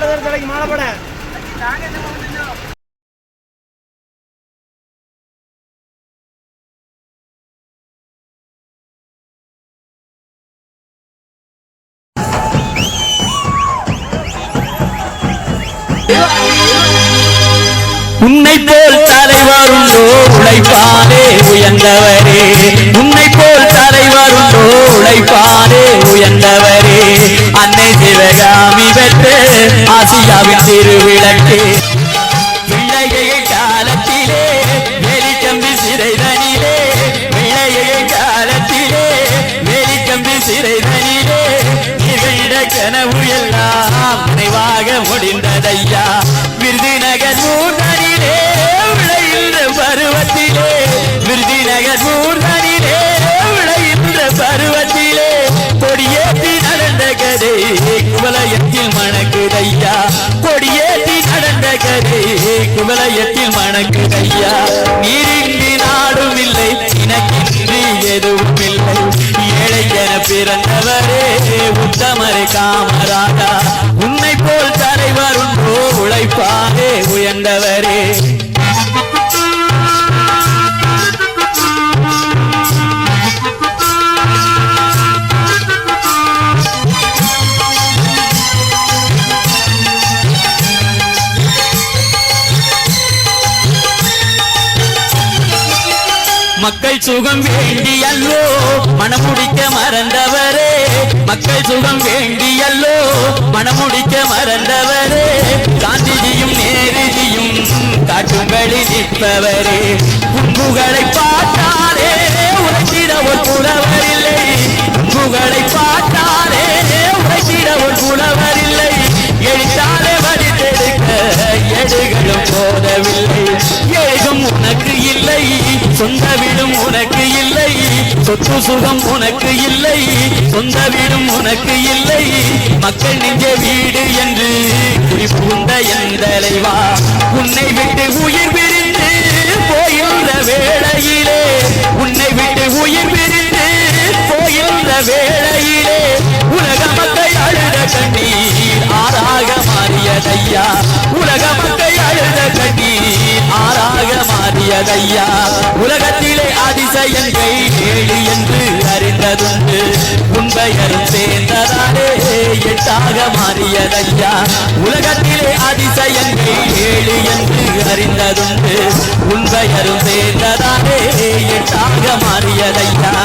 தலைக்கு மாலை போட. உன்னை போல் தலைவருண்டோ உழைப்பானே உயர்ந்தவரே. உன்னை போல் தலைவருண்டோ உழைப்பானே உயர்ந்தவரே. அன்னை பெற்று ஆசியாவின் திருவிளக்கு. பிள்ளைகள் காலத்திலே வெளிக்கம்பி சிறைதனிலே. பிள்ளைகள் காலத்திலே வெளிக்கம்பி சிறைதனிலே. நிகழ்ந்த கனவு எல்லாம் நினைவாக முடிந்ததையா விருதுநகர் ஊர்தனிலே விளைகின்ற பருவத்திலே. விருதுநகர் ஊர்தனிலே விளைகின்ற பருவத்திலே. கொடியேற்றி நடந்த கதை. குவலயத்தில் மணக்குதையா? நீரின்றி நாடும் இல்லை சினக்கின்றி எதுவும் இல்லை ஏழை என பிறந்தவரே உத்தமரே காமராஜா. உன்னை போல் தலைவர் உண்டோ உழைப்பாரே உயர்ந்தவரே. மக்கள் சுகம் வேண்டியல்லோ மனமுடிக்க மறந்தவரே. மக்கள் சுகம் வேண்டியல்லோ மனமுடிக்க மறந்தவரே. காந்திஜியும் நேருஜியும் காட்டுங்களில் நிற்பவரே. புகழை பார்த்தாரே சொந்த வீடும் உனக்கு இல்லை. சொத்து சுகம் உனக்கு இல்லை. சொந்த வீடும் உனக்கு இல்லை. மக்கள் நெஞ்ச வீடு என்று புகுந்த என் தலைவா. உன்னை விட்டு உயிர் பிரிந்து போகின்ற வேளையிலே. உன்னை விட்டு உயிர் பிரிந்து போகின்ற வேளையிலே மாறியதையா உலகத்திலே அதிசயங்கள் ஏழு என்று அறிந்ததுண்டு. உண்மையரும் சேர்ந்ததாலே எட்டாக மாறியதையா. உலகத்திலே அதிசயங்கள் ஏழு என்று அறிந்ததுண்டு. உண்மையரும் சேர்ந்ததாலே எட்டாக மாறியதையா.